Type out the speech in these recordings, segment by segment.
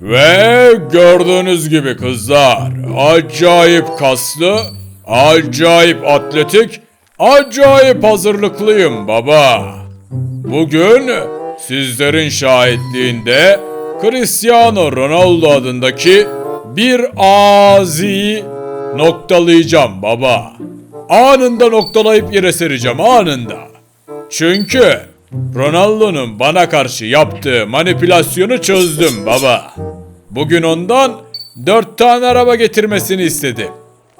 Ve gördüğünüz gibi kızlar acayip kaslı, acayip atletik, acayip hazırlıklıyım baba. Bugün sizlerin şahitliğinde Cristiano Ronaldo adındaki bir aziyi noktalayacağım baba. Anında noktalayıp yere sereceğim anında. Çünkü Ronaldo'nun bana karşı yaptığı manipülasyonu çözdüm baba. Bugün ondan dört tane araba getirmesini istedim.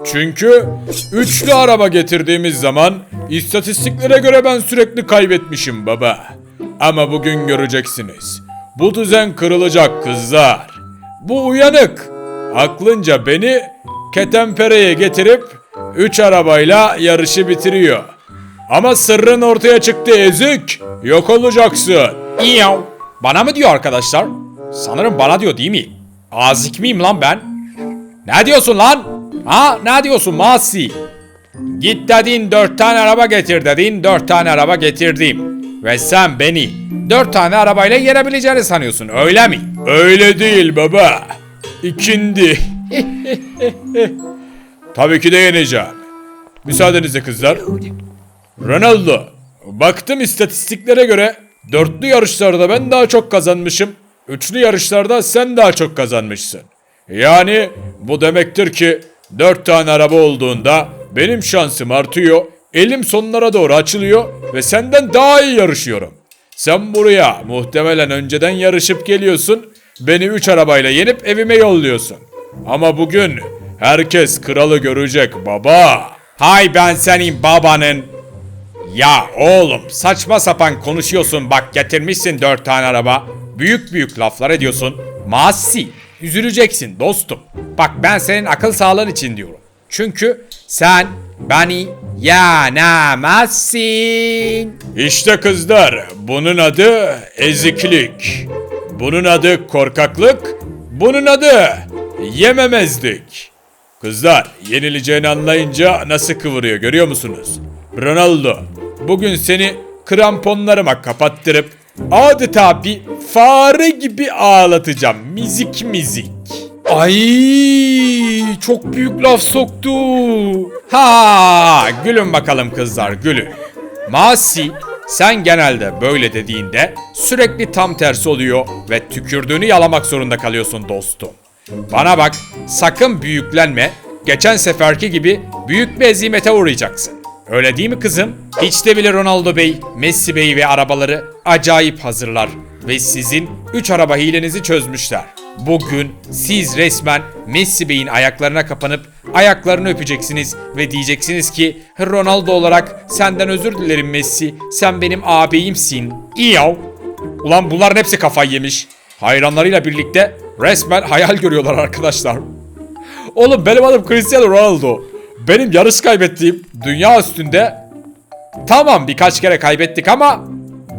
Çünkü üçlü araba getirdiğimiz zaman istatistiklere göre ben sürekli kaybetmişim baba. Ama bugün göreceksiniz. Bu düzen kırılacak kızlar. Bu uyanık. Aklınca beni ketempereye getirip üç arabayla yarışı bitiriyor. Ama sırrın ortaya çıktı ezik. Yok olacaksın. İyav. Bana mı diyor arkadaşlar? Sanırım bana diyor değil mi? Azik miyim lan ben? Ne diyorsun lan? Ha ne diyorsun Masi? Git dedin dört tane araba getir dedin dört tane araba getirdim. Ve sen beni dört tane arabayla yenebileceğini sanıyorsun öyle mi? Öyle değil baba. İkindi. Tabii ki de yeneceğim. Müsaadenizle kızlar. Ronaldo. Baktım istatistiklere göre dörtlü yarışlarda ben daha çok kazanmışım. Üçlü yarışlarda sen daha çok kazanmışsın. Yani bu demektir ki dört tane araba olduğunda benim şansım artıyor. Elim sonlara doğru açılıyor ve senden daha iyi yarışıyorum. Sen buraya muhtemelen önceden yarışıp geliyorsun. Beni üç arabayla yenip evime yolluyorsun. Ama bugün herkes kralı görecek baba. Hay ben senin babanın. Ya oğlum saçma sapan konuşuyorsun bak getirmişsin dört tane araba. Büyük büyük laflar ediyorsun. Masi üzüleceksin dostum. Bak ben senin akıl sağlığın için diyorum. Çünkü sen beni yenemezsin. İşte kızlar, bunun adı eziklik. Bunun adı korkaklık. Bunun adı yememezlik. Kızlar, yenileceğini anlayınca nasıl kıvırıyor görüyor musunuz? Ronaldo, bugün seni kramponlarıma kapattırıp adeta bir fare gibi ağlatacağım. Mizik mizik. Ay çok büyük laf soktu. Ha gülün bakalım kızlar gülün. Masi sen genelde böyle dediğinde sürekli tam tersi oluyor ve tükürdüğünü yalamak zorunda kalıyorsun dostum. Bana bak sakın büyüklenme. Geçen seferki gibi büyük bir ezimete uğrayacaksın. Öyle değil mi kızım? Hiç de bile Ronaldo Bey, Messi Bey ve arabaları acayip hazırlar. Ve sizin 3 araba hilenizi çözmüşler. Bugün siz resmen Messi Bey'in ayaklarına kapanıp ayaklarını öpeceksiniz ve diyeceksiniz ki Ronaldo olarak senden özür dilerim Messi. Sen benim ağabeyimsin. İyav. Ulan bunların hepsi kafayı yemiş. Hayranlarıyla birlikte resmen hayal görüyorlar arkadaşlar. Oğlum benim adım Cristiano Ronaldo. Benim yarış kaybettiğim dünya üstünde tamam birkaç kere kaybettik ama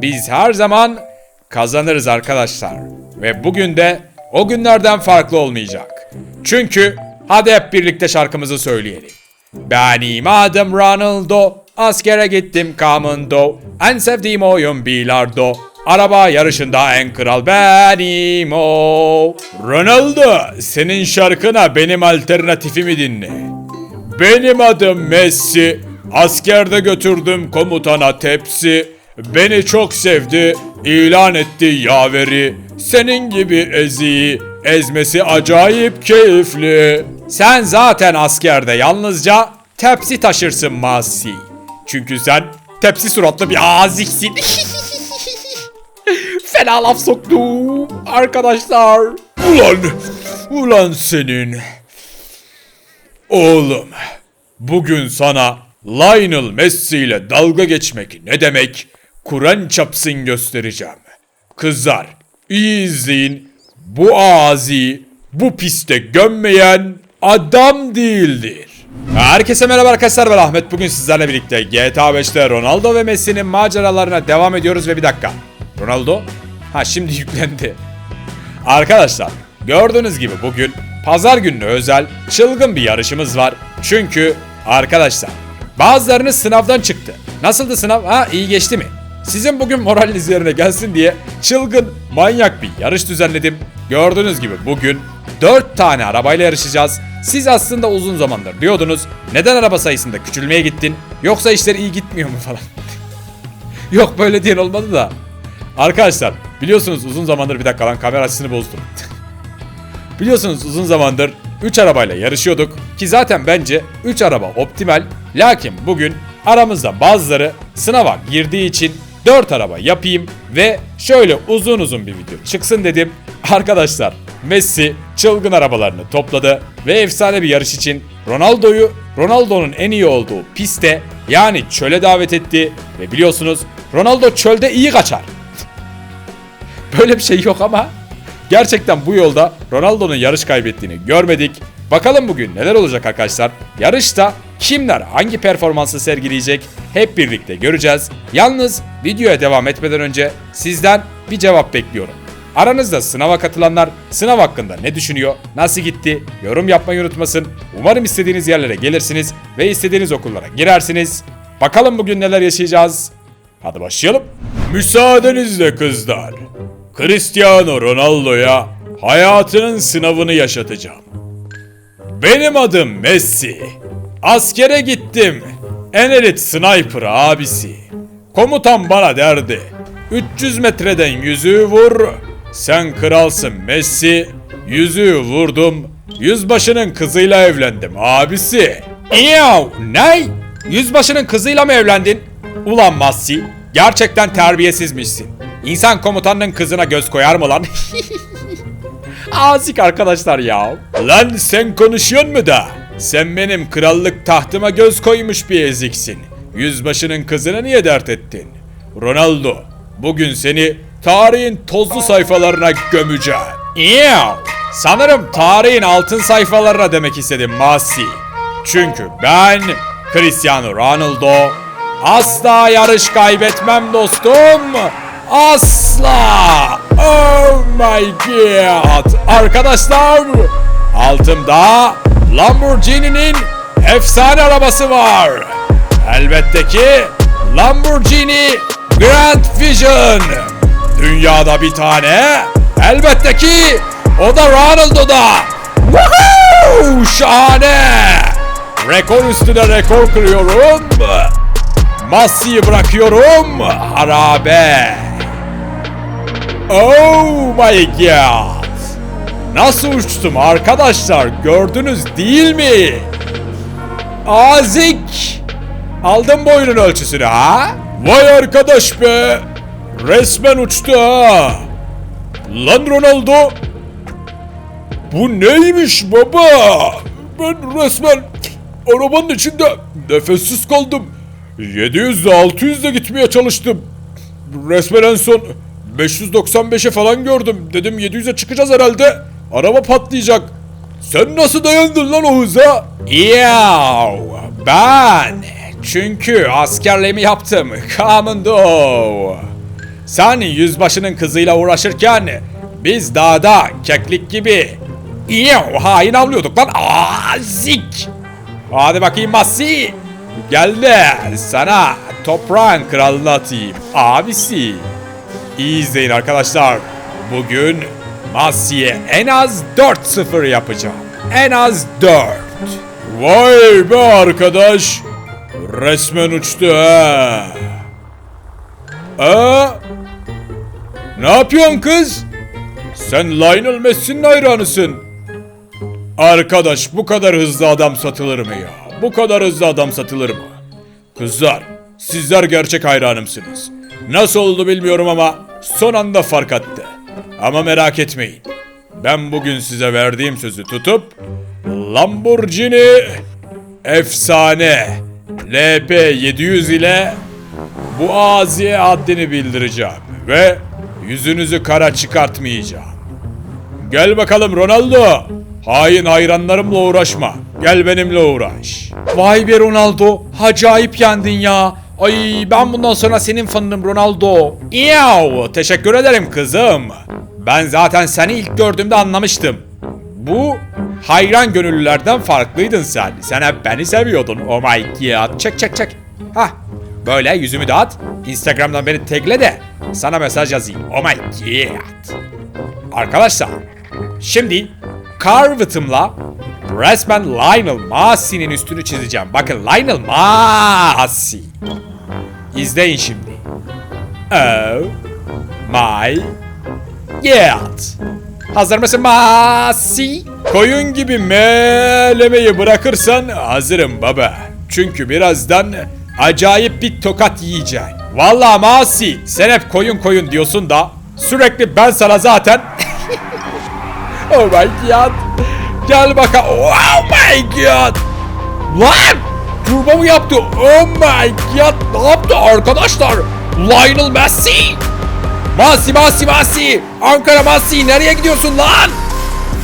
biz her zaman kazanırız arkadaşlar. Ve bugün de o günlerden farklı olmayacak. Çünkü hadi hep birlikte şarkımızı söyleyelim. Benim adım Ronaldo, askere gittim Commando, en sevdiğim oyun bilardo. Araba yarışında en kral benim o. Ronaldo, senin şarkına benim alternatifimi dinle. Benim adım Messi. Askerde götürdüm komutana tepsi. Beni çok sevdi, ilan etti yaveri. Senin gibi eziği, ezmesi acayip keyifli. Sen zaten askerde yalnızca tepsi taşırsın Masi. Çünkü sen tepsi suratlı bir aziksin. Fena laf soktum arkadaşlar. Ulan, ulan senin. Oğlum, bugün sana Lionel Messi ile dalga geçmek ne demek? Kur'an çapsın göstereceğim. Kızlar, iyi izleyin. Bu ağzı bu piste gömmeyen adam değildir. Herkese merhaba arkadaşlar ben Ahmet. Bugün sizlerle birlikte GTA 5'te Ronaldo ve Messi'nin maceralarına devam ediyoruz ve bir dakika. Ronaldo? Ha şimdi yüklendi. Arkadaşlar gördüğünüz gibi bugün pazar gününe özel çılgın bir yarışımız var. Çünkü arkadaşlar bazılarınız sınavdan çıktı. Nasıldı sınav? Ha iyi geçti mi? Sizin bugün moraliniz yerine gelsin diye çılgın, manyak bir yarış düzenledim. Gördüğünüz gibi bugün 4 tane arabayla yarışacağız. Siz aslında uzun zamandır diyordunuz. Neden araba sayısında küçülmeye gittin? Yoksa işler iyi gitmiyor mu falan. Yok böyle diyen olmadı da. Arkadaşlar biliyorsunuz uzun zamandır bir dakika lan kamera açısını bozdum. Biliyorsunuz uzun zamandır 3 arabayla yarışıyorduk ki zaten bence 3 araba optimal. Lakin bugün aramızda bazıları sınava girdiği için 4 araba yapayım ve şöyle uzun uzun bir video çıksın dedim. Arkadaşlar Messi çılgın arabalarını topladı ve efsane bir yarış için Ronaldo'yu Ronaldo'nun en iyi olduğu piste yani çöle davet etti ve biliyorsunuz Ronaldo çölde iyi kaçar. Böyle bir şey yok ama gerçekten bu yolda Ronaldo'nun yarış kaybettiğini görmedik. Bakalım bugün neler olacak arkadaşlar. Yarışta kimler hangi performansı sergileyecek hep birlikte göreceğiz. Yalnız videoya devam etmeden önce sizden bir cevap bekliyorum. Aranızda sınava katılanlar sınav hakkında ne düşünüyor, nasıl gitti, yorum yapmayı unutmasın. Umarım istediğiniz yerlere gelirsiniz ve istediğiniz okullara girersiniz. Bakalım bugün neler yaşayacağız. Hadi başlayalım. Müsaadenizle kızlar. Cristiano Ronaldo'ya hayatının sınavını yaşatacağım. Benim adım Messi. Askere gittim. En elit sniper abisi. Komutan bana derdi. 300 metreden yüzüğü vur. Sen kralsın Messi. Yüzüğü vurdum. Yüzbaşının kızıyla evlendim abisi. Yav ne? Yüzbaşının kızıyla mı evlendin? Ulan Massi gerçekten terbiyesizmişsin. İnsan komutanının kızına göz koyar mı lan? Azik arkadaşlar ya. Lan sen konuşuyor mu da? Sen benim krallık tahtıma göz koymuş bir eziksin. Yüzbaşının kızına niye dert ettin? Ronaldo, bugün seni tarihin tozlu sayfalarına gömeceğim. Yav. Sanırım tarihin altın sayfalarına demek istedim Massi. Çünkü ben Cristiano Ronaldo asla yarış kaybetmem dostum. Asla. Oh my god. Arkadaşlar altımda Lamborghini'nin efsane arabası var. Elbette ki Lamborghini Grand Vision. Dünyada bir tane. Elbette ki o da Ronaldo'da. Woohoo! Şahane. Rekor üstüne rekor kırıyorum. Massi'yi bırakıyorum. Harabe. Oh my god. Nasıl uçtum arkadaşlar gördünüz değil mi? Azik. Aldın boyunun ölçüsünü ha? Vay arkadaş be! Resmen uçtu ha! Lan Ronaldo! Bu neymiş baba? Ben resmen arabanın içinde nefessiz kaldım. 700'de 600'de gitmeye çalıştım. Resmen en son 595'e falan gördüm. Dedim 700'e çıkacağız herhalde. Araba patlayacak. Sen nasıl dayandın lan o hıza? Yav ben çünkü askerliğimi yaptım Kamendo. Sen yüzbaşının kızıyla uğraşırken biz dağda keklik gibi Yav hain avlıyorduk lan azik. Hadi bakayım Massi. Gel de sana toprağın kralını atayım abisi. İyi izleyin arkadaşlar. Bugün Massi'ye en az 4-0 yapacağım. En az 4. Vay be arkadaş. Resmen uçtu ha. Aa? Ne yapıyorsun kız? Sen Lionel Messi'nin hayranısın. Arkadaş bu kadar hızlı adam satılır mı ya? Bu kadar hızlı adam satılır mı? Kızlar, sizler gerçek hayranımsınız. Nasıl oldu bilmiyorum ama son anda fark attı. Ama merak etmeyin. Ben bugün size verdiğim sözü tutup Lamborghini efsane LP 700 ile bu aziye haddini bildireceğim ve yüzünüzü kara çıkartmayacağım. Gel bakalım Ronaldo. Hain hayranlarımla uğraşma. Gel benimle uğraş. Vay be Ronaldo, acayip yendin ya. Ay ben bundan sonra senin fanınım Ronaldo. Yav, teşekkür ederim kızım. Ben zaten seni ilk gördüğümde anlamıştım. Bu hayran gönüllülerden farklıydın sen. Sen hep beni seviyordun. Oh my god. Çek çek çek. Hah. Böyle yüzümü dağıt. Instagram'dan beni tagle de sana mesaj yazayım. Oh my god. Arkadaşlar şimdi Carvet'ımla resmen Lionel Messi'nin üstünü çizeceğim. Bakın Lionel Messi. İzleyin şimdi. Oh my god. Hazır mısın Messi? Koyun gibi melemeyi bırakırsan hazırım baba. Çünkü birazdan acayip bir tokat yiyeceksin. Vallahi Messi sen hep koyun koyun diyorsun da sürekli ben sana zaten Oh my god. Gel bakalım. Oh my god. Lan! Turbo mu yaptı? Oh my god. Ne yaptı arkadaşlar? Lionel Messi. Messi, Messi, Messi. Ankara Messi nereye gidiyorsun lan?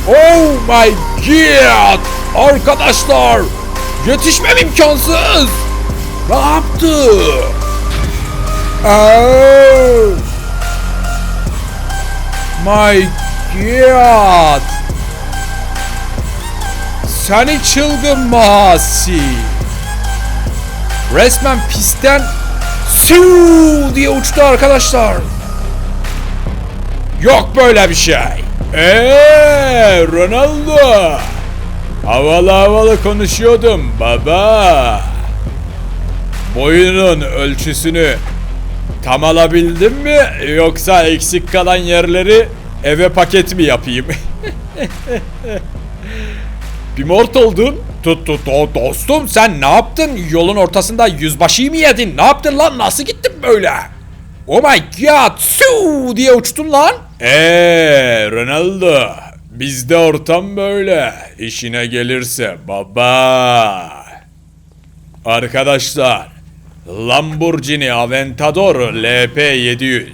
Oh my god. Arkadaşlar. Yetişmem imkansız. Ne yaptı? Oh. My god. Seni çılgın Masi. Resmen pistten Suu diye uçtu arkadaşlar. Yok böyle bir şey. Eee Ronaldo. Havalı havalı konuşuyordum baba. Boyunun ölçüsünü tam alabildin mi yoksa eksik kalan yerleri eve paket mi yapayım? Bir mort oldun. Tut tut tut dostum sen ne yaptın? Yolun ortasında yüzbaşıyı mı yedin? Ne yaptın lan? Nasıl gittin böyle? Oh my god! Su diye uçtun lan. Eee Ronaldo. Bizde ortam böyle. İşine gelirse baba. Arkadaşlar. Lamborghini Aventador LP700.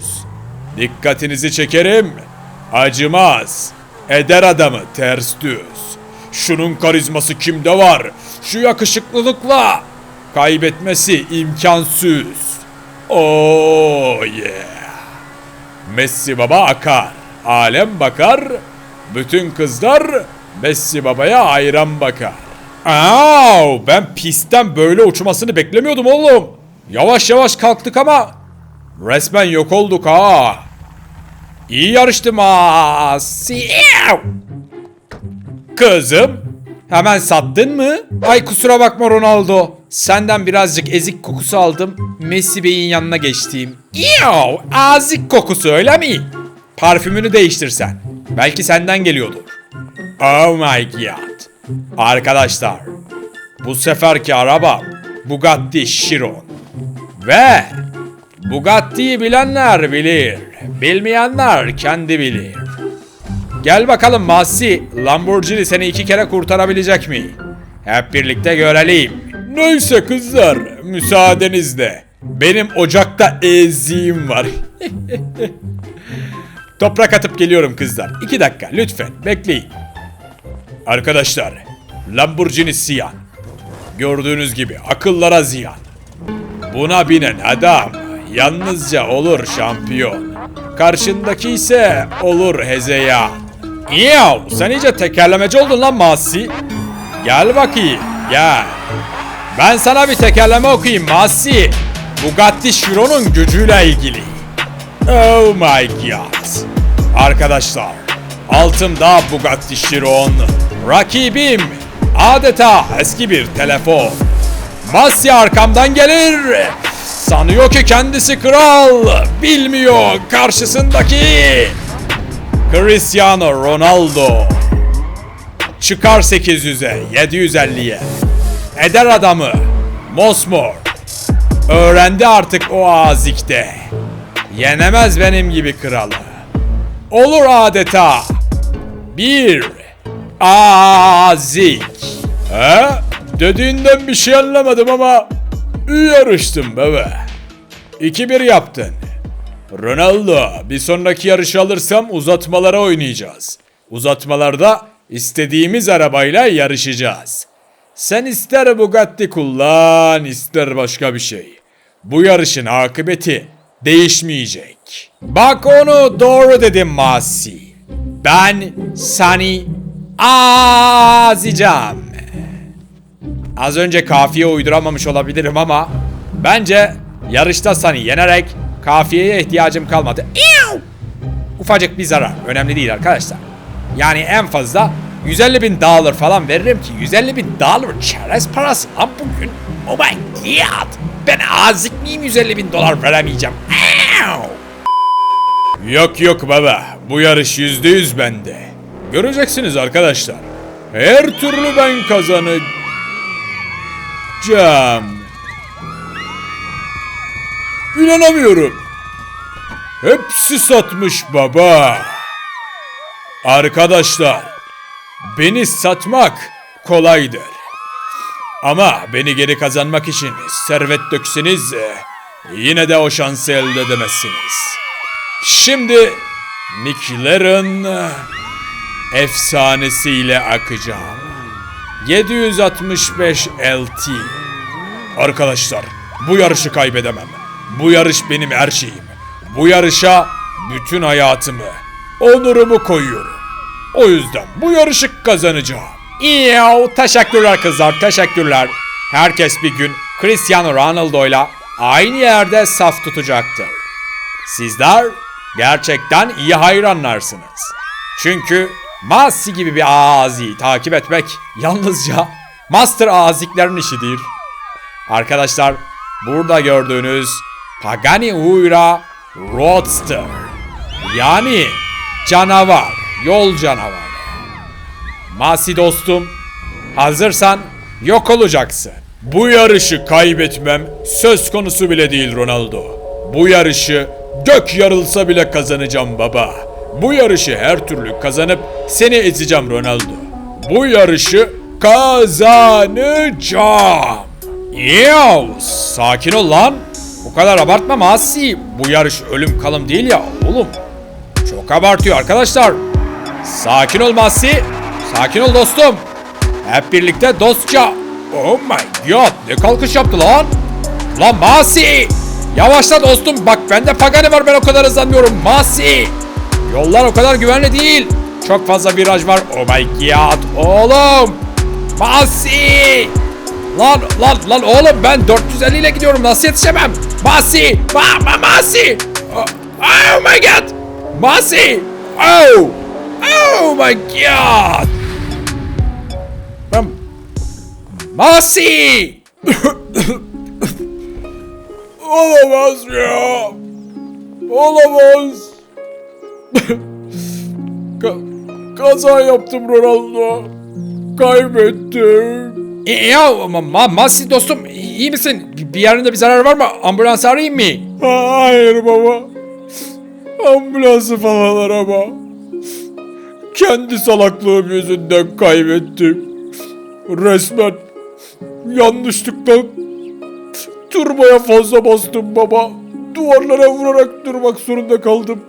Dikkatinizi çekerim. Acımaz. Eder adamı ters düz. Şunun karizması kimde var? Şu yakışıklılıkla. Kaybetmesi imkansız. Oh yeah. Messi baba akar. Alem bakar. Bütün kızlar Messi babaya ayran bakar. Aa, ben pistten böyle uçmasını beklemiyordum oğlum. Yavaş yavaş kalktık ama resmen yok olduk ha. İyi yarıştı Masi. Kızım, hemen sattın mı? Ay kusura bakma Ronaldo. Senden birazcık ezik kokusu aldım. Messi Bey'in yanına geçtiğim. Yav, azik kokusu öyle mi? Parfümünü değiştirsen. Belki senden geliyordur. Oh my god. Arkadaşlar, bu seferki araba Bugatti Chiron. Ve Bugatti'yi bilenler bilir. Bilmeyenler kendi bilir. Gel bakalım Masi, Lamborghini seni iki kere kurtarabilecek mi? Hep birlikte görelim. Neyse kızlar, müsaadenizle. Benim ocakta eziğim var. Toprak atıp geliyorum kızlar. İki dakika lütfen bekleyin. Arkadaşlar, Lamborghini Siyan. Gördüğünüz gibi akıllara ziyan. Buna binen adam yalnızca olur şampiyon. Karşındaki ise olur hezeyan. Yav sen iyice tekerlemeci oldun lan Masi. Gel bakayım gel. Ben sana bir tekerleme okuyayım Masi. Bugatti Chiron'un gücüyle ilgili. Oh my god. Arkadaşlar altımda Bugatti Chiron. Rakibim adeta eski bir telefon. Masi arkamdan gelir. Sanıyor ki kendisi kral. Bilmiyor karşısındaki. Cristiano Ronaldo. Çıkar 800'e, 750'ye. Eder adamı. Mosmor. Öğrendi artık o azikte. Yenemez benim gibi kralı. Olur adeta. Bir. Azik. He? Dediğinden bir şey anlamadım ama iyi yarıştın bebe. 2-1 yaptın. Ronaldo, bir sonraki yarışı alırsam uzatmalara oynayacağız. Uzatmalarda istediğimiz arabayla yarışacağız. Sen ister Bugatti kullan, ister başka bir şey. Bu yarışın akıbeti değişmeyecek. Bak onu doğru dedim Masi. Ben seni azicam. Az önce kafiye uyduramamış olabilirim ama bence Yarışta seni yenerek kafiyeye ihtiyacım kalmadı. Ufacık bir zarar. Önemli değil arkadaşlar. Yani en fazla 150 bin dolar falan veririm ki 150 bin dolar çerez parası lan bugün. Oh my god. Ben azik miyim 150 bin dolar veremeyeceğim. Yok yok baba. Bu yarış yüzde yüz bende. Göreceksiniz arkadaşlar. Her türlü ben kazanacağım. İnanamıyorum. Hepsi satmış baba. Arkadaşlar, beni satmak kolaydır. Ama beni geri kazanmak için servet dökseniz e, yine de o şansı elde edemezsiniz. Şimdi Nicklerin efsanesiyle akacağım. 765 LT. Arkadaşlar bu yarışı kaybedemem. Bu yarış benim her şeyim. Bu yarışa bütün hayatımı, onurumu koyuyorum. O yüzden bu yarışı kazanacağım. İyav, teşekkürler kızlar, teşekkürler. Herkes bir gün Cristiano Ronaldo'yla aynı yerde saf tutacaktır. Sizler gerçekten iyi hayranlarsınız. Çünkü Masi gibi bir aziyi takip etmek yalnızca Master aziklerin işidir. Arkadaşlar burada gördüğünüz Pagani Huayra Roadster yani canavar, yol canavarı. Masi dostum, hazırsan yok olacaksın. Bu yarışı kaybetmem söz konusu bile değil Ronaldo. Bu yarışı gök yarılsa bile kazanacağım baba. Bu yarışı her türlü kazanıp seni ezeceğim Ronaldo. Bu yarışı kazanacağım. Yav, sakin ol lan. Bu kadar abartma Masi. Bu yarış ölüm kalım değil ya oğlum. Çok abartıyor arkadaşlar. Sakin ol Masi. Sakin ol dostum. Hep birlikte dostça. Oh my god ne kalkış yaptı lan. Lan Masi. Yavaşla dostum bak bende Pagani var ben o kadar hızlanmıyorum Masi. Yollar o kadar güvenli değil. Çok fazla viraj var. Oh my god oğlum. Masi. Lan lan lan oğlum ben 450 ile gidiyorum nasıl yetişemem? Masi! Ma, ma, Masi! Oh, oh my god! Masi! Oh! Oh my god! Masi! Olamaz ya. Olamaz. Ka- kaza yaptım Ronaldo. Kaybettim. E, ya ma, ma, Masi dostum iyi misin? Bir yerinde bir zarar var mı? Ambulans arayayım mı? Hayır baba. Ambulansı falan arama. Kendi salaklığım yüzünden kaybettim. Resmen yanlışlıkla turboya fazla bastım baba. Duvarlara vurarak durmak zorunda kaldım.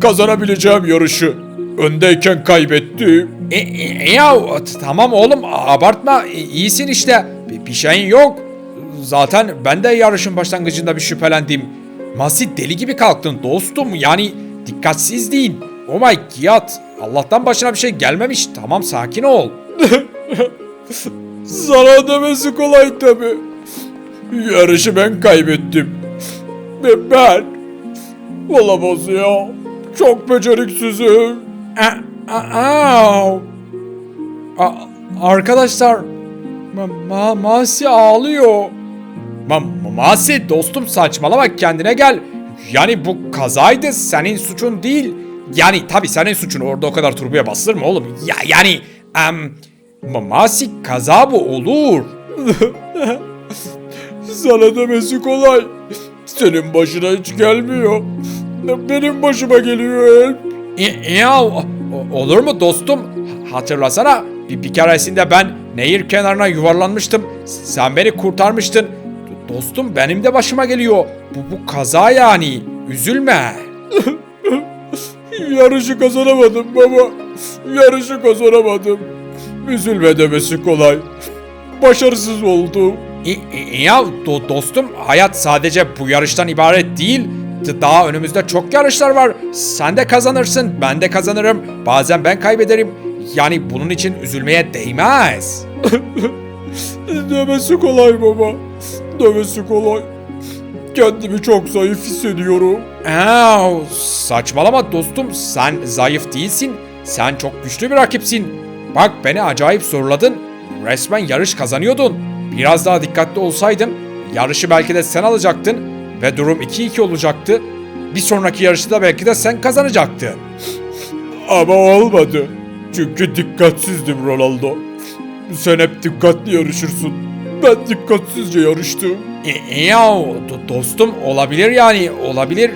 Kazanabileceğim yarışı öndeyken kaybettim. E, e, ya tamam oğlum abartma E, iyisin işte bir, bir şeyin yok. Zaten ben de yarışın başlangıcında bir şüphelendim. Masi deli gibi kalktın dostum yani dikkatsizliğin. Oh my god Allah'tan başına bir şey gelmemiş tamam sakin ol. Sana demesi kolay tabi. Yarışı ben kaybettim. Ve ben... Olamaz ya. Çok beceriksizim. Au. A- arkadaşlar Ma- Ma- Masi ağlıyor. Ma- Ma- Masi dostum saçmalama kendine gel. Yani bu kazaydı senin suçun değil. Yani tabi senin suçun orada o kadar turboya basılır mı oğlum? Ya yani Ma- Masi kaza bu olur. Sana demesi kolay. Senin başına hiç gelmiyor. Benim başıma geliyor hep. E- Ya o- olur mu dostum? Hatırlasana bir, bir keresinde ben nehir kenarına yuvarlanmıştım. Sen beni kurtarmıştın. Do- Dostum benim de başıma geliyor. Bu, bu kaza yani. Üzülme. Yarışı kazanamadım baba. Yarışı kazanamadım. Üzülme demesi kolay. Başarısız oldum. E- e- ya do- dostum hayat sadece bu yarıştan ibaret değil. Daha önümüzde çok yarışlar var. Sen de kazanırsın, ben de kazanırım. Bazen ben kaybederim. Yani bunun için üzülmeye değmez. Demesi kolay baba. Demesi kolay. Kendimi çok zayıf hissediyorum. Aa, saçmalama dostum sen zayıf değilsin. Sen çok güçlü bir rakipsin. Bak beni acayip zorladın. Resmen yarış kazanıyordun. Biraz daha dikkatli olsaydın yarışı belki de sen alacaktın ve durum 2-2 olacaktı. Bir sonraki yarışı da belki de sen kazanacaktın. Ama olmadı. Çünkü dikkatsizdim Ronaldo. Sen hep dikkatli yarışırsın. Ben dikkatsizce yarıştım. E, ya do- dostum olabilir yani olabilir.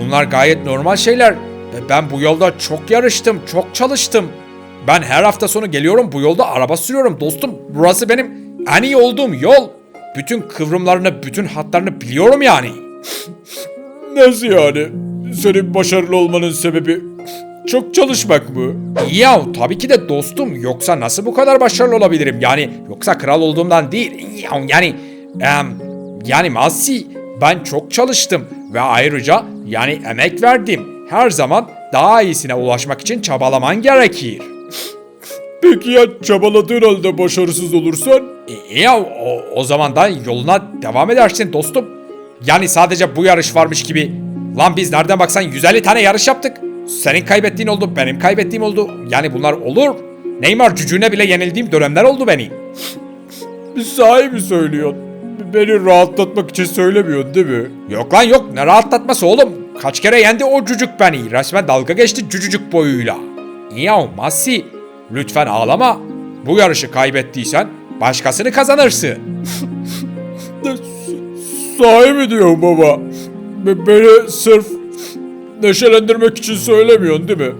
Bunlar gayet normal şeyler. Ben bu yolda çok yarıştım, çok çalıştım. Ben her hafta sonu geliyorum bu yolda araba sürüyorum dostum. Burası benim en iyi olduğum yol. Bütün kıvrımlarını, bütün hatlarını biliyorum yani. Nasıl yani? Senin başarılı olmanın sebebi çok çalışmak mı? Ya tabii ki de dostum yoksa nasıl bu kadar başarılı olabilirim? Yani yoksa kral olduğumdan değil. Ya, Yani em, yani Masi ben çok çalıştım ve ayrıca yani emek verdim. Her zaman daha iyisine ulaşmak için çabalaman gerekir. Peki ya çabaladığın halde başarısız olursan? E, ya o, o zaman da yoluna devam edersin dostum. Yani sadece bu yarış varmış gibi. Lan biz nereden baksan 150 tane yarış yaptık. Senin kaybettiğin oldu, benim kaybettiğim oldu. Yani bunlar olur. Neymar cücüğüne bile yenildiğim dönemler oldu benim. Sahi mi söylüyorsun? Beni rahatlatmak için söylemiyorsun değil mi? Yok lan yok ne rahatlatması oğlum. Kaç kere yendi o cücük beni. Resmen dalga geçti cücücük boyuyla. Ya Masi lütfen ağlama. Bu yarışı kaybettiysen başkasını kazanırsın. Sahi mi diyorsun baba? Be- Beni sırf neşelendirmek için söylemiyorsun değil mi?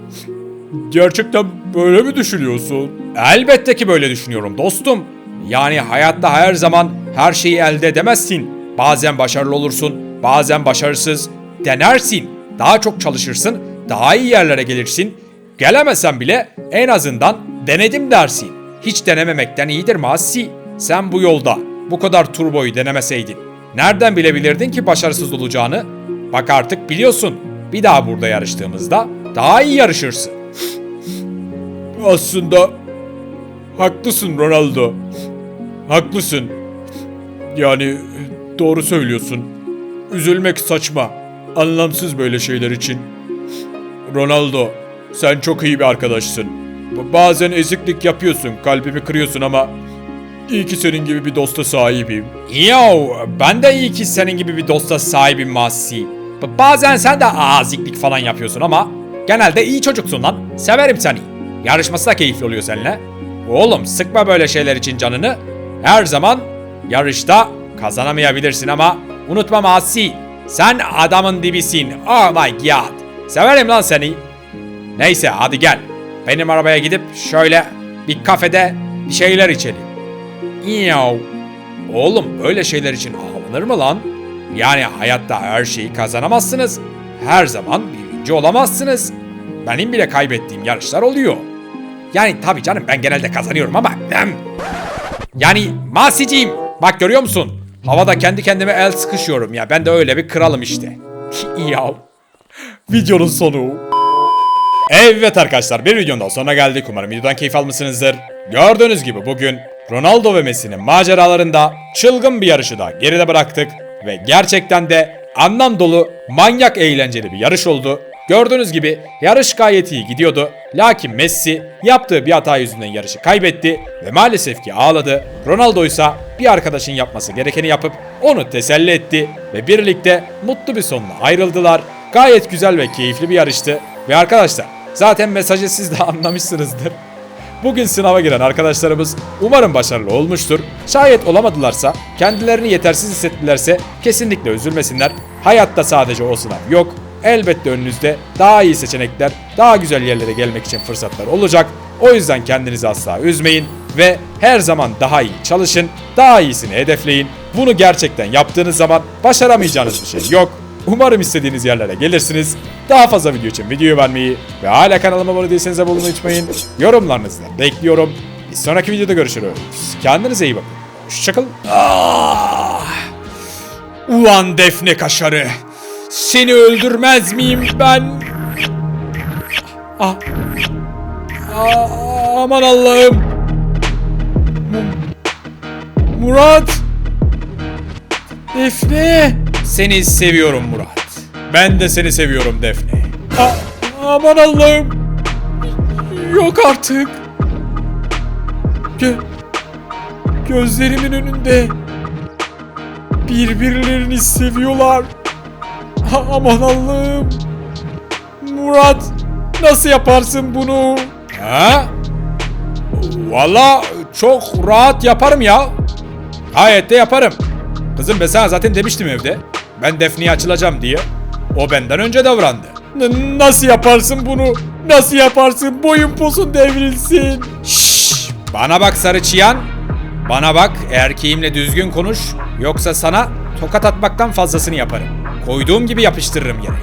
Gerçekten böyle mi düşünüyorsun? Elbette ki böyle düşünüyorum dostum. Yani hayatta her zaman her şeyi elde edemezsin. Bazen başarılı olursun, bazen başarısız. Denersin, daha çok çalışırsın, daha iyi yerlere gelirsin. Gelemesen bile en azından denedim dersin. Hiç denememekten iyidir Masi. Sen bu yolda bu kadar turboyu denemeseydin. Nereden bilebilirdin ki başarısız olacağını? Bak artık biliyorsun. Bir daha burada yarıştığımızda daha iyi yarışırsın. Aslında haklısın Ronaldo. Haklısın. Yani doğru söylüyorsun. Üzülmek saçma. Anlamsız böyle şeyler için. Ronaldo, sen çok iyi bir arkadaşsın. Bazen eziklik yapıyorsun, kalbimi kırıyorsun ama iyi ki senin gibi bir dosta sahibim. Yo, ben de iyi ki senin gibi bir dosta sahibim Masi. Bazen sen de aziklik falan yapıyorsun ama genelde iyi çocuksun lan. Severim seni. Yarışması da keyifli oluyor seninle. Oğlum sıkma böyle şeyler için canını. Her zaman yarışta kazanamayabilirsin ama unutma Masi. Sen adamın dibisin. Oh my god. Severim lan seni. Neyse hadi gel. Benim arabaya gidip şöyle bir kafede bir şeyler içelim. Yav. Oğlum böyle şeyler için ağlanır mı lan? Yani hayatta her şeyi kazanamazsınız. Her zaman birinci olamazsınız. Benim bile kaybettiğim yarışlar oluyor. Yani tabii canım ben genelde kazanıyorum ama... Yani Masiciğim bak görüyor musun? Havada kendi kendime el sıkışıyorum ya. Ben de öyle bir kralım işte. ya. Videonun sonu. Evet arkadaşlar bir videonun daha sonuna geldik. Umarım videodan keyif almışsınızdır. Gördüğünüz gibi bugün Ronaldo ve Messi'nin maceralarında çılgın bir yarışı da geride bıraktık. Ve gerçekten de anlam dolu, manyak eğlenceli bir yarış oldu. Gördüğünüz gibi yarış gayet iyi gidiyordu. Lakin Messi yaptığı bir hata yüzünden yarışı kaybetti ve maalesef ki ağladı. Ronaldo ise bir arkadaşın yapması gerekeni yapıp onu teselli etti ve birlikte mutlu bir sonla ayrıldılar. Gayet güzel ve keyifli bir yarıştı. Ve arkadaşlar zaten mesajı siz de anlamışsınızdır. Bugün sınava giren arkadaşlarımız umarım başarılı olmuştur. Şayet olamadılarsa, kendilerini yetersiz hissettilerse kesinlikle üzülmesinler. Hayatta sadece o sınav yok. Elbette önünüzde daha iyi seçenekler, daha güzel yerlere gelmek için fırsatlar olacak. O yüzden kendinizi asla üzmeyin ve her zaman daha iyi çalışın, daha iyisini hedefleyin. Bunu gerçekten yaptığınız zaman başaramayacağınız bir şey yok. Umarım istediğiniz yerlere gelirsiniz. Daha fazla video için videoyu beğenmeyi ve hala kanalıma abone değilseniz abone olmayı unutmayın. Yorumlarınızı bekliyorum. Bir sonraki videoda görüşürüz. Kendinize iyi bakın. Hoşçakalın. Ah! Ulan defne kaşarı. Seni öldürmez miyim ben? Ah. Ah, aman Allah'ım. Mu- Murat. Defne. Seni seviyorum Murat. Ben de seni seviyorum Defne. aman Allah'ım. Yok artık. Gö gözlerimin önünde. Birbirlerini seviyorlar. Ha- aman Allah'ım. Murat nasıl yaparsın bunu? Ha? Valla çok rahat yaparım ya. Gayet de yaparım. Kızım ben sana zaten demiştim evde. Ben Defne'ye açılacağım diye. O benden önce davrandı. nasıl yaparsın bunu? Nasıl yaparsın? Boyun posun devrilsin. Şşş! Bana bak sarı çıyan. Bana bak erkeğimle düzgün konuş. Yoksa sana tokat atmaktan fazlasını yaparım. Koyduğum gibi yapıştırırım yere.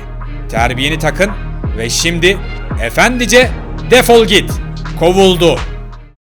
Terbiyeni takın ve şimdi efendice defol git. Kovuldu.